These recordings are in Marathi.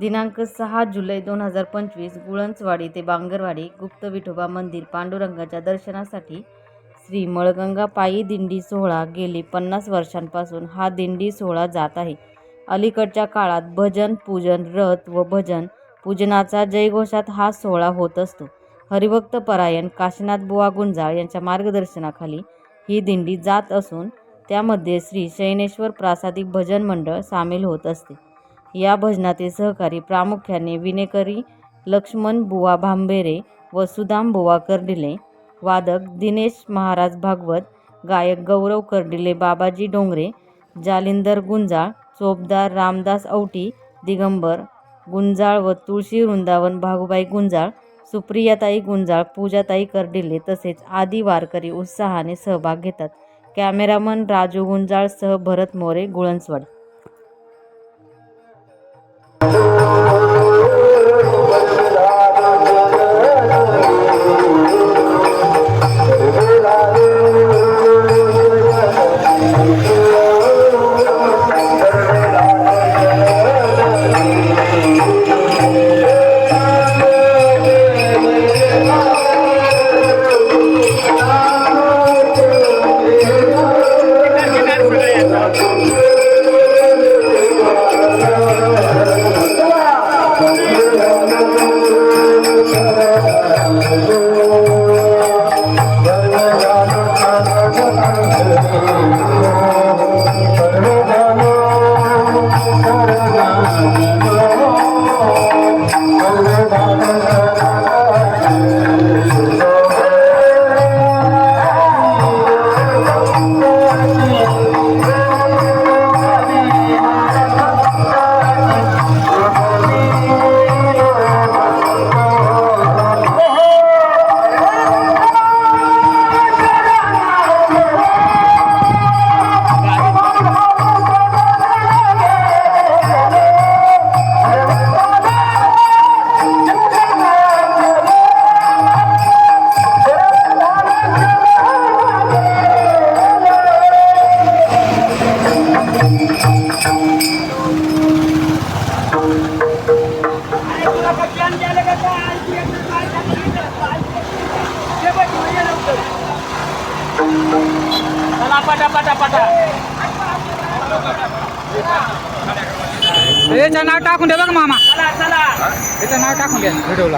दिनांक सहा जुलै दोन हजार पंचवीस गुळंचवाडी ते बांगरवाडी गुप्त विठोबा मंदिर पांडुरंगाच्या दर्शनासाठी श्री मळगंगा पायी दिंडी सोहळा गेली पन्नास वर्षांपासून हा दिंडी सोहळा जात आहे. अलीकडच्या काळात भजन पूजन रथ व भजन पूजनाचा जयघोषात हा सोहळा होत असतो. हरिभक्त परायण काशीनाथ बुवा गुंजाळ यांच्या मार्गदर्शनाखाली ही दिंडी जात असून त्यामध्ये श्री शयनेश्वर प्रासादिक भजन मंडळ सामील होत असते. या भजनातील सहकारी प्रामुख्याने विनेकरी लक्ष्मण बुवा भांबेरे व सुदाम बुवा कर्डिले वादक दिनेश महाराज भागवत गायक गौरव कर्डिले बाबाजी डोंगरे जालिंदर गुंजाळ चोपदार रामदास औटी दिगंबर गुंजाळ व तुळशी वृंदावन भागुबाई गुंजाळ सुप्रियाताई गुंजाळ पूजाताई कर्डिले तसेच आदी वारकरी उत्साहाने सहभाग घेतात. कॅमेरामन राजू गुंजाळ सह भरत मोरे गुळंसवड याचं नाव टाकून दे बघ मामा चला चला याचं नाव टाकून द्या व्हिडिओला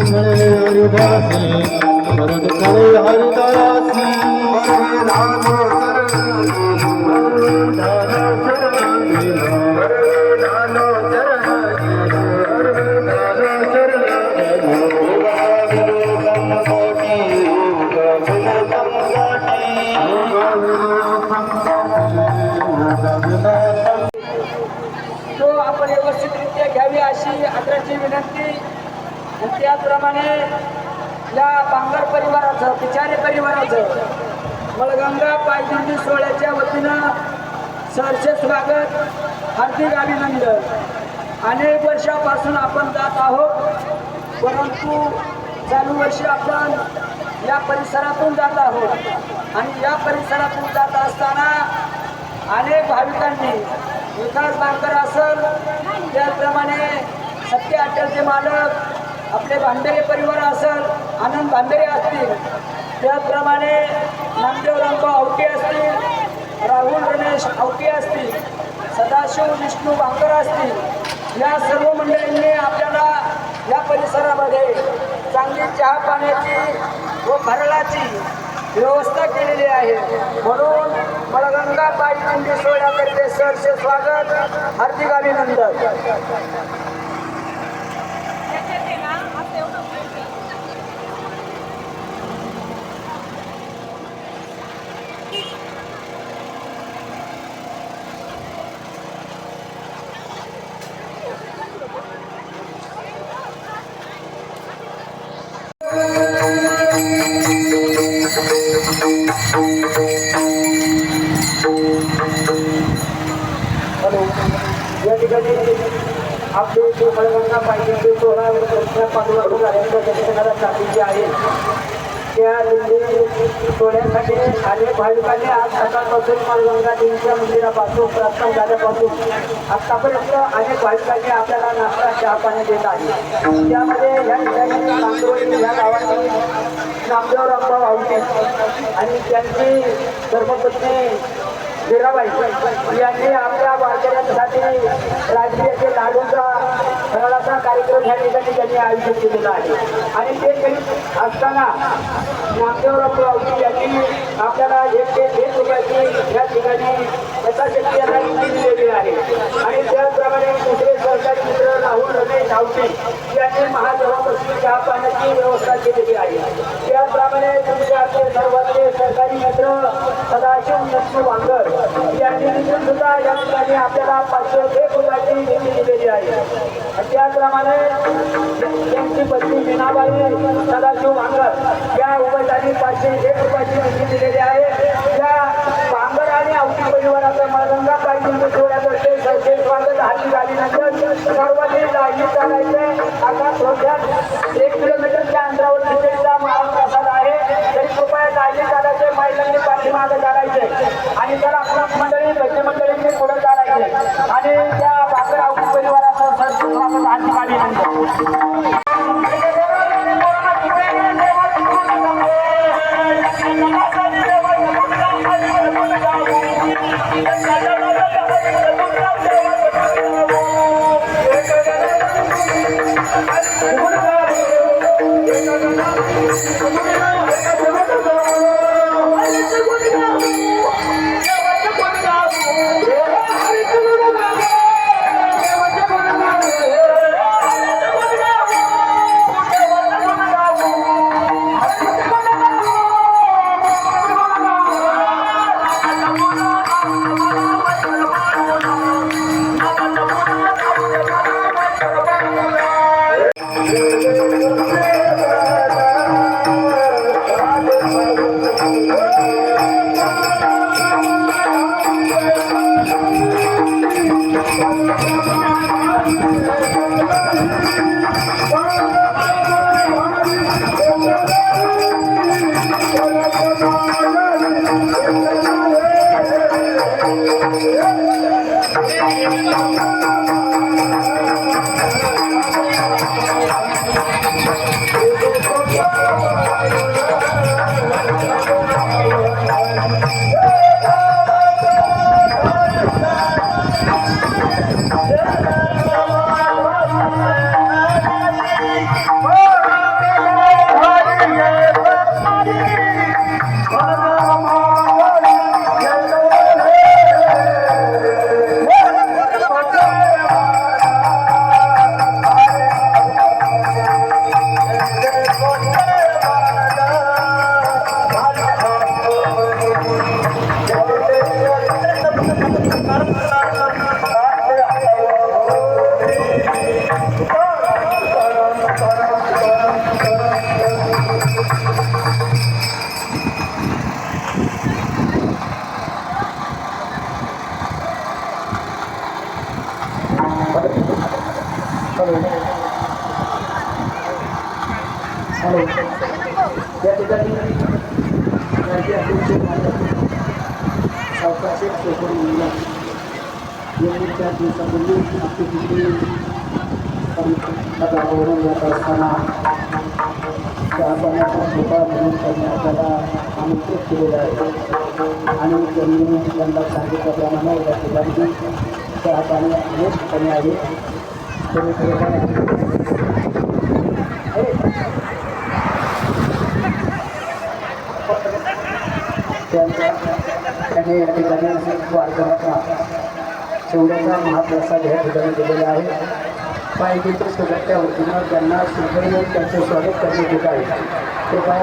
तो त्याचप्रमाणे या बांगर परिवाराचं पिचारे परिवाराचं मलगंगा पायदिंडी सोहळ्याच्या वतीनं सरचे स्वागत हार्दिक अभिनंदन. अनेक वर्षापासून आपण जात आहोत परंतु चालू वर्षी आपण या परिसरातून जात आहोत. आणि या परिसरातून जात असताना अनेक भाविकांनी विकास बांगर असल त्याचप्रमाणे सत्य अटलचे मालक आपले भांडेरे परिवार असल आनंद भांडेरे असतील. त्याचप्रमाणे नामदेव रामभाऊ आवटे असतील राहुल रमेश आवटे असतील सदाशिव विष्णू बांकर असतील या सर्व मंडळींनी आपल्याला या परिसरामध्ये चांगली चहा पाण्याची व भरलाची व्यवस्था केलेली आहे. म्हणून मळगंगा पायी दिंडी सोहळ्याकरते सरचे स्वागत हार्दिक अभिनंदन. हॅलो. या ठिकाणी आपले जे मळगंगा पाहिजे ते सोळा पाठोपाठ झाल्यानंतर दर्शनाला चाललेली आहे. त्या सोहळ्यासाठी अनेक भाविकांनी आज सकाळपासून मळगंगा देवीच्या मंदिरापासून प्रार्थना झाल्यापासून आतापर्यंत अनेक भाविकांनी आपल्याला नाश्ता चहा पाणी देत आहे त्यामध्ये या ठिकाणी या गावातील नामदेव रामभाऊ आवटे आणि त्यांची धर्मपत्नी मीराबाई यांनी आपल्या वारकऱ्यांसाठी राजकीय लाडूचा फराळाचा कार्यक्रम या ठिकाणी त्यांनी आयोजित केलेला आहे. आणि ते करीत असताना नामदेवराव राऊती यांनी आपल्याला एक ते एक रुपयाची या ठिकाणी यथाशक्ती यांना निधी दिलेली आहे. आणि त्याचप्रमाणे दुसरे सरकारी मित्र राहुल रमेश आवटे यांनी महादेवापासून चहा पाण्याची व्यवस्था केलेली आहे. त्याचप्रमाणे तुमचे आपले सर्वांचे सरकारी मित्र सदाशिव नक्की वांगर यांनी देखील सुद्धा या ठिकाणी आपल्याला पाचशे एक रुपयाची निधी दिलेली आहे. आणि त्याचप्रमाणे त्यांची पत्नी मीनाबाई सदाशिव वांगर या उमेदवारी पाचशे एक रुपयाची निधी दिलेली आहे या वांगर आणि आवटी परिवाराचा मळगंगा पाहिजे सोहळ्यातर्फे सरसे आपली गाडी नंतर सर्वांनी लाईनी चालायचे आता थोडक्यात एक किलोमीटरच्या अंतरावर तिथेचा महाप्रसाद आहे. तरी कृपया लाईनी चालायचे महिलांनी पाठीमागे करायचे आणि तर आपल्या मंडळी भजन मंडळींनी पुढे करायचे आणि त्या बाकर आवटी परिवाराचं सरसे स्वागत हाती jadi sebelum aktivitas pada orang yang bersama biasanya terbuka dengan adalah anak kecil anak ini yang bersangkut pada mana dan sebagainya biasanya penyanyi dan ini yang kita lihat शेवड्याचा महाप्रसाद या ठिकाणी दिलेला आहे. पाहिजे ते सगळ्या वतीनं त्यांना सुखदेव त्यांचं स्वागत करण्यात येत आहे. कृपया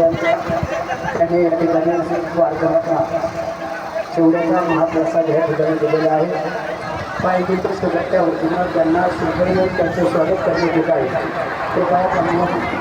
त्याने या ठिकाणी वारकऱ्यांना शेवड्याचा महाप्रसाद या ठिकाणी दिलेला आहे. पायदीच्या सगळ्या वतीनं त्यांना सुखरूप त्यांचे स्वागत करण्यात येत आहे. कृपया त्यांना